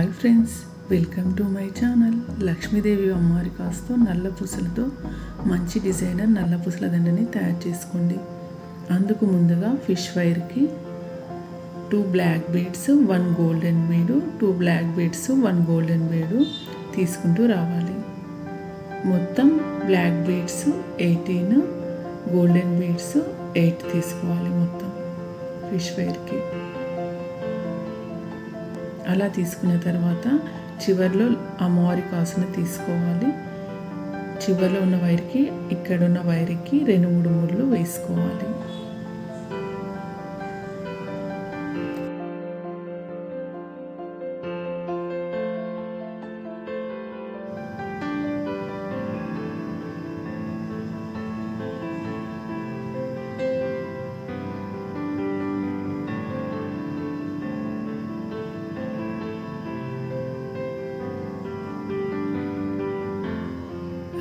Hi friends welcome to my channel. Lakshmidevi అమ్మవారి కాస్తో నల్ల పూసలతో మంచి డిజైనర్ నల్ల పూసల దండని తయారు చేసుకోండి. అందుకు ముందుగా fish వైర్కి two black beads one golden bead two black beads one golden bead తీసుకుంటూ రావాలి. మొత్తం black beads eighteen golden beads eight తీసుకోవాలి మొత్తం ఫిష్ వైర్కి. అలా తీసుకున్న తర్వాత చివర్లో ఆ మోరి కాసును తీసుకోవాలి. చివర్లో ఉన్న వైర్కి ఇక్కడ ఉన్న వైర్కి రెండు మూడు ముళ్ళు వేసుకోవాలి.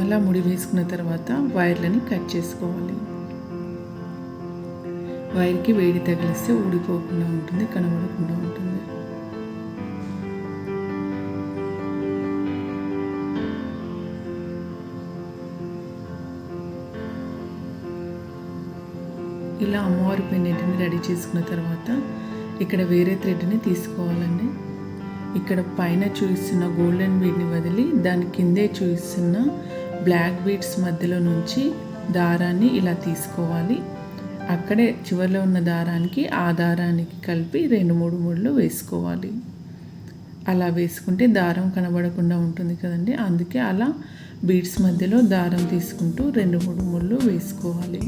అలా ముడి వేసుకున్న తర్వాత వైర్లని కట్ చేసుకోవాలి. వైర్కి వేడి తగిలిస్తే ఊడిపోకుండా ఉంటుంది కనబడకుండా ఉంటుంది. ఇలా అమ్మవారి పెన్నెంటిని రెడీ చేసుకున్న తర్వాత ఇక్కడ వేరే థ్రెడ్ని తీసుకోవాలండి. ఇక్కడ పైన చూపిస్తున్న గోల్డెన్ బీడ్ని వదిలి దాని కిందే చూపిస్తున్న బ్లాక్ బీడ్స్ మధ్యలో నుంచి దారాన్ని ఇలా తీసుకోవాలి. అక్కడే చివరిలో ఉన్న దారానికి ఆ దారానికి కలిపి రెండు మూడు ముళ్ళు వేసుకోవాలి. అలా వేసుకుంటే దారం కనబడకుండా ఉంటుంది కదండి. అందుకే అలా బీడ్స్ మధ్యలో దారం తీసుకుంటూ రెండు మూడు ముళ్ళు వేసుకోవాలి.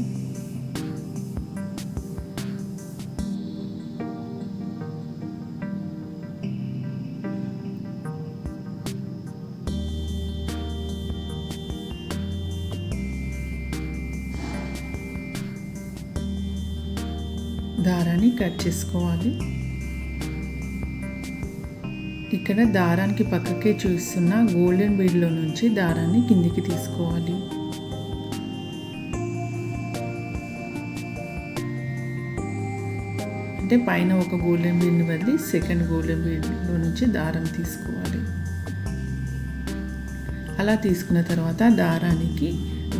దారాన్ని కట్ చేసుకోవాలి. ఇక్కడ దారానికి పక్కకే చూస్తున్న గోల్డెన్ బీడ్లో నుంచి దారాన్ని కిందికి తీసుకోవాలి. అంటే పైన ఒక గోల్డెన్ బీడ్ని వదిలి సెకండ్ గోల్డెన్ బీడ్లో నుంచి దారం తీసుకోవాలి. అలా తీసుకున్న తర్వాత దారానికి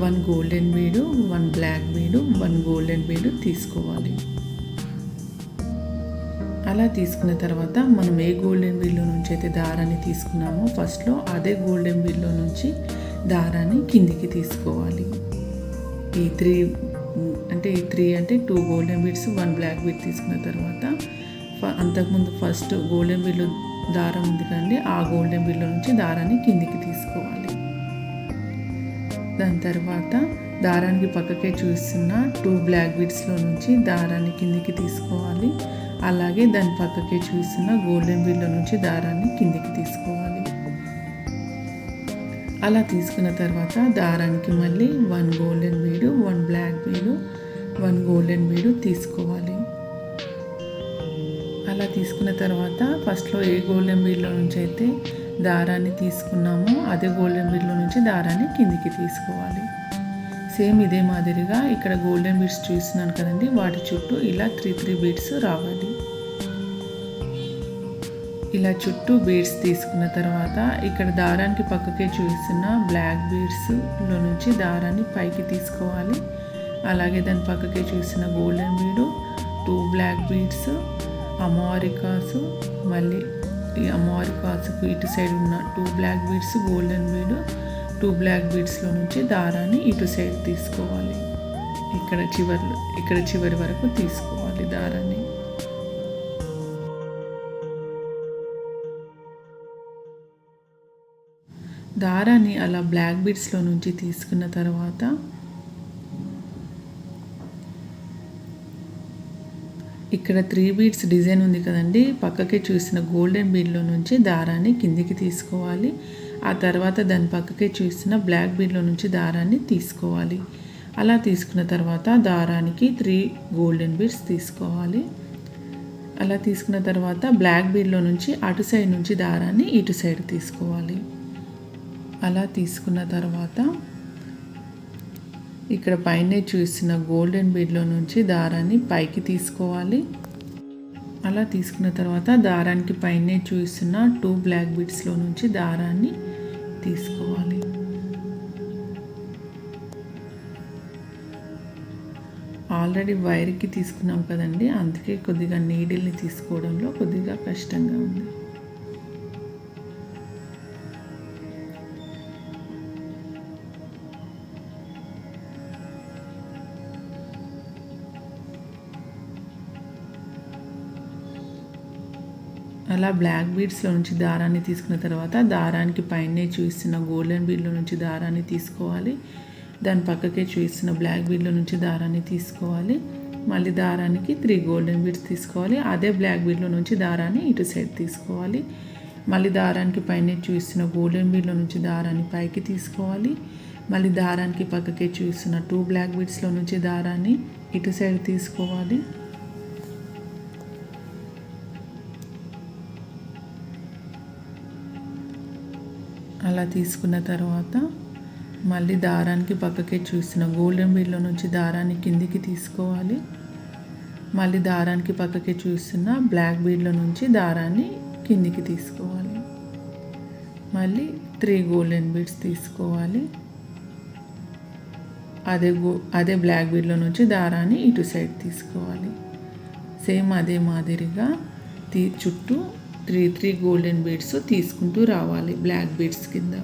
one golden bead one black bead one golden bead తీసుకోవాలి. అలా తీసుకున్న తర్వాత మనం ఏ గోల్డెన్ బిల్లో నుంచి అయితే దారాన్ని తీసుకున్నామో ఫస్ట్లో అదే గోల్డెన్ బిల్లో నుంచి దారాన్ని కిందికి తీసుకోవాలి. ఈ త్రీ అంటే ఈ త్రీ అంటే two golden beads one black bead తీసుకున్న తర్వాత అంతకుముందు ఫస్ట్ గోల్డెన్ బిల్లు దారం ఉంది కదండి ఆ గోల్డెన్ బిల్లో నుంచి దారాన్ని కిందికి తీసుకోవాలి. దాని తర్వాత దారానికి పక్కకే చూస్తున్న టూ బ్లాక్ బీడ్స్లో నుంచి దారాన్ని కిందికి తీసుకోవాలి. అలాగే దాని పక్కకే చూస్తున్న గోల్డెన్ బిల్లో నుంచి దారాన్ని కిందికి తీసుకోవాలి. అలా తీసుకున్న తర్వాత దారానికి మళ్ళీ one golden bead one black bead one golden bead తీసుకోవాలి. అలా తీసుకున్న తర్వాత ఫస్ట్లో ఏ గోల్డెన్ బీడ్లో నుంచి అయితే దారాన్ని తీసుకున్నామో అదే గోల్డెన్ బీడ్లో నుంచి దారాన్ని కిందికి తీసుకోవాలి. సేమ్ ఇదే మాదిరిగా ఇక్కడ గోల్డెన్ బీడ్స్ చూస్తున్నాను కదండి వాటి చుట్టూ ఇలా త్రీ త్రీ బీడ్స్ రావాలి. ఇలా చుట్టూ బీడ్స్ తీసుకున్న తర్వాత ఇక్కడ దారానికి పక్కకే చూస్తున్న బ్లాక్ బీడ్స్లో నుంచి దారాన్ని పైకి తీసుకోవాలి. అలాగే దాని పక్కకే చూసిన golden bead two black beads అమోరికాసు మళ్ళీ ఈ అమోరికాసుకు ఇటు సైడ్ ఉన్న two black beads golden bead two black బీడ్స్లో నుంచి దారాన్ని ఇటు సైడ్ తీసుకోవాలి. ఇక్కడ చివరిలో ఇక్కడ చివరి వరకు తీసుకోవాలి దారాన్ని. దారాన్ని అలా బ్లాక్ బీడ్స్లో నుంచి తీసుకున్న తర్వాత ఇక్కడ త్రీ బీడ్స్ డిజైన్ ఉంది కదండి. పక్కకే చూసిన గోల్డెన్ బీడ్లో నుంచి దారాన్ని కిందికి తీసుకోవాలి. ఆ తర్వాత దాని పక్కకే చూసిన బ్లాక్ బీడ్లో నుంచి దారాన్ని తీసుకోవాలి. అలా తీసుకున్న తర్వాత దారానికి త్రీ గోల్డెన్ బీడ్స్ తీసుకోవాలి. అలా తీసుకున్న తర్వాత బ్లాక్ బీడ్లో నుంచి అటు సైడ్ నుంచి దారాన్ని ఇటు సైడ్ తీసుకోవాలి. అలా తీసుకున్న తర్వాత ఇక్కడ పైన చూసిన గోల్డెన్ బీడ్లో నుంచి దారాన్ని పైకి తీసుకోవాలి. అలా తీసుకున్న తర్వాత దారానికి పైనే చూస్తున్న టూ బ్లాక్ బీడ్స్లో నుంచి దారాన్ని తీసుకోవాలి. ఆల్రెడీ వైర్కి తీసుకున్నాం కదండి అందుకే కొద్దిగా నీడిల్ని తీసుకోవడంలో కొద్దిగా కష్టంగా ఉంది. అలా బ్లాక్ బీడ్స్లో నుంచి దారాన్ని తీసుకున్న తర్వాత దారానికి పైనే చూపిస్తున్న గోల్డెన్ బీడ్లో నుంచి దారాన్ని తీసుకోవాలి. దాని పక్కకే చూపిస్తున్న బ్లాక్ బీడ్లో నుంచి దారాన్ని తీసుకోవాలి. మళ్ళీ దారానికి త్రీ గోల్డెన్ బీడ్స్ తీసుకోవాలి. అదే బ్లాక్ బీడ్లో నుంచి దారాన్ని ఇటు సైడ్ తీసుకోవాలి. మళ్ళీ దారానికి పైన చూస్తున్న గోల్డెన్ బీడ్లో నుంచి దారాన్ని పైకి తీసుకోవాలి. మళ్ళీ దారానికి పక్కకే చూస్తున్న టూ బ్లాక్ బీడ్స్లో నుంచి దారాన్ని ఇటు సైడ్ తీసుకోవాలి. అలా తీసుకున్న తర్వాత మళ్ళీ దారానికి పక్కకే చూసిన గోల్డెన్ బీడ్లో నుంచి దారాన్ని కిందికి తీసుకోవాలి. మళ్ళీ దారానికి పక్కకే చూస్తున్న బ్లాక్ బీడ్లో నుంచి దారాన్ని కిందికి తీసుకోవాలి. మళ్ళీ త్రీ గోల్డెన్ బీడ్స్ తీసుకోవాలి. అదే గో అదే బ్లాక్ బీడ్లో నుంచి దారాన్ని ఇటు సైడ్ తీసుకోవాలి. సేమ్ అదే మాదిరిగా తీ చుట్టూ త్రీ త్రీ గోల్డెన్ బీడ్స్ తీసుకుంటూ రావాలి బ్లాక్ బీడ్స్ కింద.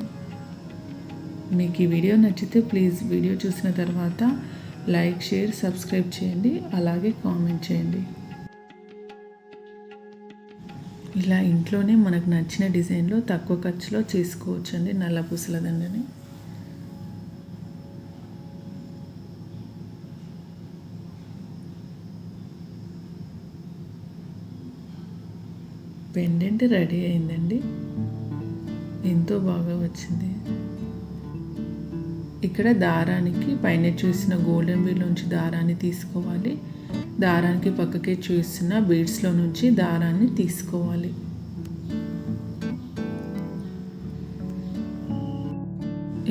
మీకు ఈ వీడియో నచ్చితే ప్లీజ్ వీడియో చూసిన తర్వాత లైక్ షేర్ సబ్స్క్రైబ్ చేయండి. అలాగే కామెంట్ చేయండి. ఇలా ఇంట్లోనే మనకు నచ్చిన డిజైన్లో తక్కువ ఖర్చులో చేసుకోవచ్చండి నల్ల పూసల దండని. పెండెంట్ రెడీ అయిందండి. ఎంతో బాగా వచ్చింది. ఇక్కడ దారానికి పైన చూసిన గోల్డెన్ బీడ్ నుంచి దారాన్ని తీసుకోవాలి. దారానికి పక్కకే చూసిన బీడ్స్లో నుంచి దారాన్ని తీసుకోవాలి.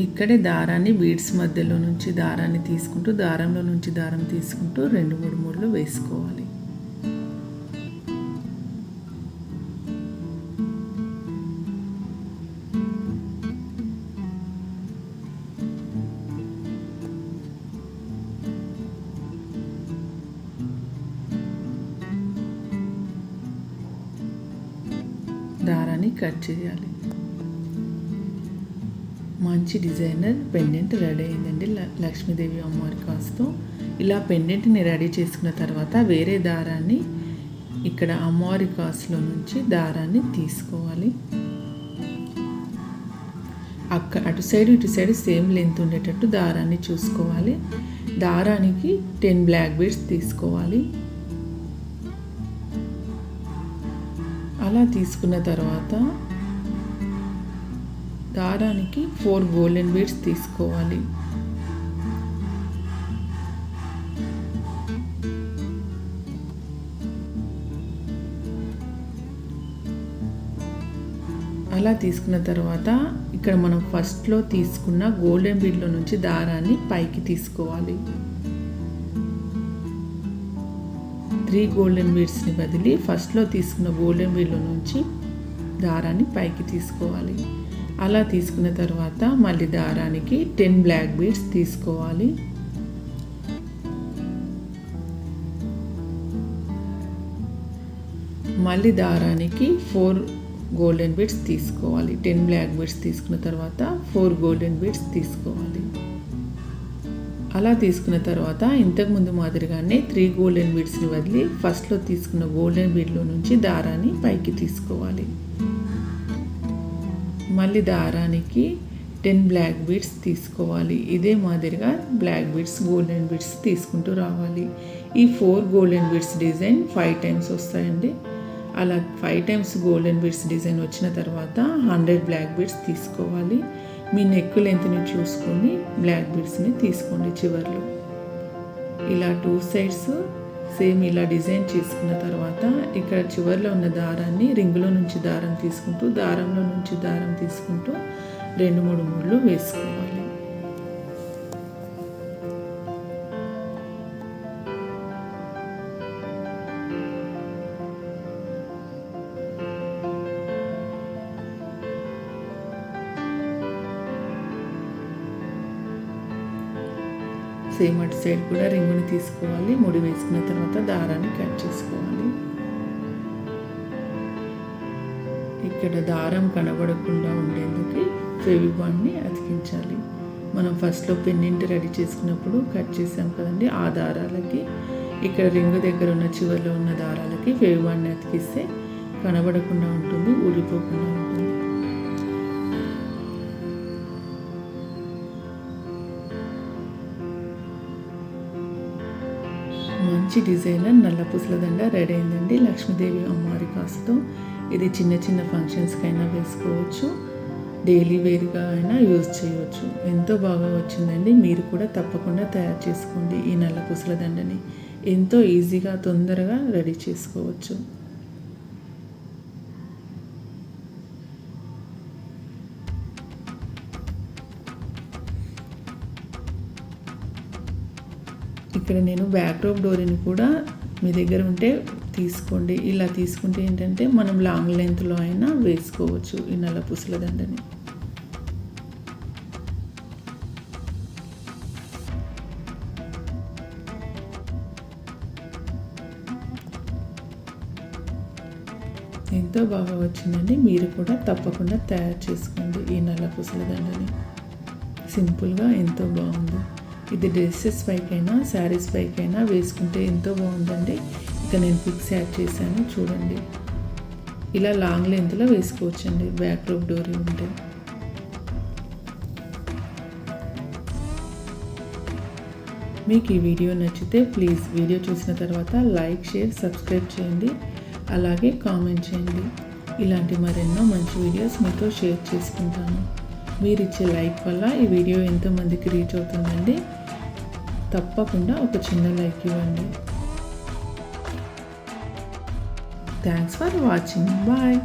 ఇక్కడే దారాన్ని బీడ్స్ మధ్యలో నుంచి దారాన్ని తీసుకుంటూ దారంలో నుంచి దారం తీసుకుంటూ రెండు మూడు మూడులు వేసుకోవాలి. కట్ చేయాలి. మంచి డిజైనర్ పెండెంట్ రెడీ అయిందండి. లక్ష్మీదేవి అమ్మవారి కాస్తో. ఇలా పెండెంట్ని రెడీ చేసుకున్న తర్వాత వేరే దారాన్ని ఇక్కడ అమ్మవారి కాస్ట్లో నుంచి దారాన్ని తీసుకోవాలి. అక్క అటు సైడ్ ఇటు సైడ్ సేమ్ లెంత్ ఉండేటట్టు దారాన్ని చూసుకోవాలి. దారానికి టెన్ బ్లాక్ బీడ్స్ తీసుకోవాలి. అలా తీసుకున్న తర్వాత దారానికి ఫోర్ గోల్డెన్ బీడ్స్ తీసుకోవాలి. అలా తీసుకున్న తర్వాత ఇక్కడ మనం ఫస్ట్లో తీసుకున్న గోల్డెన్ బీడ్లో నుంచి దారాన్ని పైకి తీసుకోవాలి. త్రీ గోల్డెన్ బీడ్స్ని బదిలి ఫస్ట్లో తీసుకున్న గోల్డెన్ బీడ్లో నుంచి దారాన్ని పైకి తీసుకోవాలి. అలా తీసుకున్న తర్వాత మళ్ళీ దారానికి టెన్ బ్లాక్ బీడ్స్ తీసుకోవాలి. మళ్ళీ దారానికి ఫోర్ గోల్డెన్ బీడ్స్ తీసుకోవాలి. టెన్ బ్లాక్ బీడ్స్ తీసుకున్న తర్వాత ఫోర్ గోల్డెన్ బీడ్స్ తీసుకోవాలి. అలా తీసుకున్న తర్వాత ఇంతకుముందు మాదిరిగానే త్రీ గోల్డెన్ బీడ్స్ని వదిలి ఫస్ట్లో తీసుకున్న గోల్డెన్ బీడ్లో నుంచి దారాన్ని పైకి తీసుకోవాలి. మళ్ళీ దారానికి టెన్ బ్లాక్ బీడ్స్ తీసుకోవాలి. ఇదే మాదిరిగా బ్లాక్ బీడ్స్ గోల్డెన్ బీడ్స్ తీసుకుంటూ రావాలి. ఈ four golden beads design five times వస్తాయండి. అలా five times golden beads design వచ్చిన తర్వాత హండ్రెడ్ బ్లాక్ బీడ్స్ తీసుకోవాలి. మీ నెక్ లెంత్ని చూసుకొని బ్లాక్ బీడ్స్ని తీసుకోండి చివర్లో. ఇలా టూ సైడ్స్ సేమ్ ఇలా డిజైన్ చేసుకున్న తర్వాత ఇక్కడ చివర్లో ఉన్న దారాన్ని రింగులో నుంచి దారం తీసుకుంటూ దారంలో నుంచి దారం తీసుకుంటూ రెండు మూడు మూడులు వేసుకోవాలి. సేమ్ అటు సైడ్ కూడా రింగుని తీసుకోవాలి. ముడి వేసుకున్న తర్వాత దారాన్ని కట్ చేసుకోవాలి. ఇక్కడ దారం కనబడకుండా ఉండేందుకు ఫెవిబాండ్ని అతికించాలి. మనం ఫస్ట్లో పెన్నింటి రెడీ చేసుకున్నప్పుడు కట్ చేసాం కదండి ఆ దారాలకి. ఇక్కడ రింగు దగ్గర ఉన్న చివరిలో ఉన్న దారాలకి ఫెవిబాండ్ని అతికిస్తే కనబడకుండా ఉంటుంది ఊడిపోకుండా ఉంటుంది. మంచి డిజైనర్ నల్ల పూసల దండ రెడీ అయిందండి. లక్ష్మీదేవి అమ్మవారి కాసుతో. ఇది చిన్న చిన్న ఫంక్షన్స్కైనా వేసుకోవచ్చు. డైలీ వేర్గా అయినా యూజ్ చేయవచ్చు. ఎంతో బాగా వచ్చిందండి. మీరు కూడా తప్పకుండా తయారు చేసుకోండి ఈ నల్ల పూసల దండని. ఎంతో ఈజీగా తొందరగా రెడీ చేసుకోవచ్చు. ఇక్కడ నేను బ్యాక్డ్రాప్ డోరీని కూడా మీ దగ్గర ఉంటే తీసుకోండి. ఇలా తీసుకుంటే ఏంటంటే మనం లాంగ్ లెంత్లో అయినా వేసుకోవచ్చు ఈ నల్ల పుసల దండని. ఎంతో బాగా వచ్చిందండి. మీరు కూడా తప్పకుండా తయారు చేసుకోండి ఈ నల్ల పుసల దండని. సింపుల్గా ఎంతో బాగుంది. ఇది డ్రెస్సెస్ పైకైనా శారీస్ పైకైనా వేసుకుంటే ఎంతో బాగుందండి. ఇక నేను పిక్స్ యాడ్ చేశాను చూడండి. ఇలా లాంగ్ లెంత్లో వేసుకోవచ్చండి బ్యాక్ రూప్ డోరీ ఉంటే. మీకు ఈ వీడియో నచ్చితే ప్లీజ్ వీడియో చూసిన తర్వాత లైక్ షేర్ సబ్స్క్రైబ్ చేయండి. అలాగే కామెంట్ చేయండి. ఇలాంటి మరెన్నో మంచి వీడియోస్ మీతో షేర్ చేసుకుంటాను. మీరు ఇచ్చే లైక్ వల్ల ఈ వీడియో ఎంతోమందికి రీచ్ అవుతుందండి. తప్పకుండా ఒక చిన్న లైక్ ఇవ్వండి. Thanks for watching bye